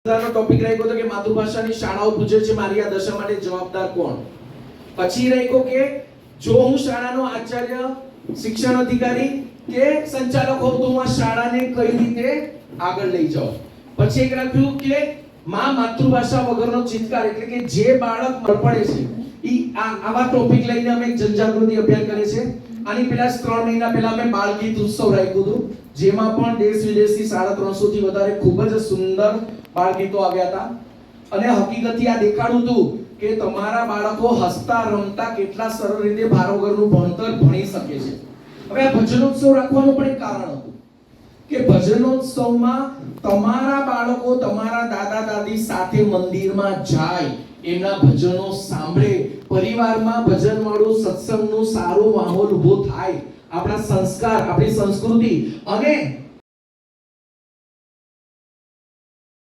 સ્પર્ધાનો ટોપિક રાખ્યો હતો કે માતૃભાષાની શાળાઓ પૂજે છે, મારી આ દશા માટે જવાબદાર કોણ? પછી રાખ્યો કે જો હું શાળાનો આચાર્ય, શિક્ષણ અધિકારી કે સંચાલક હોઉં તો હું આ શાળાને કઈ રીતે આગળ લઈ જાઉં? પછી એક રાખ્યું કે માં માતૃભાષા વગરનો ચિત્કાર એટલે કે જે બાળક પડે છે, ઈ આવા ટોપિક લઈને અમે એક જનજાગૃતિ અભિયાન કરે છે. આની પહેલા ત્રણ મહિના પહેલા મેં બાળ ગીત ઉત્સવ રાખ્યું હતું, જેમાં પણ દેશ વિદેશથી સાડા ત્રણસો થી વધારે ખૂબ જ સુંદર બાળ ગીતો આવ્યા હતા. અને હકીકતથી આ દેખાડું હતું કે તમારા બાળકો હસતા, રમતા કેટલા સરળ રીતે ભારોગરનું ભણતર ભણી શકે છે. હવે આ ભજનોત્સવ રાખવાનું પણ એક કારણ હતું કે ભજનોત્સવમાં તમારા બાળકો તમારા દાદા, દાદી સાથે મંદિરમાં જાય, એમના ભજનો સાંભળે પરિવારમાં ભજન વાળું સત્સંગનું સારું માહોલ ઊભો થાય. આપણા સંસ્કાર આપણી સંસ્કૃતિ અને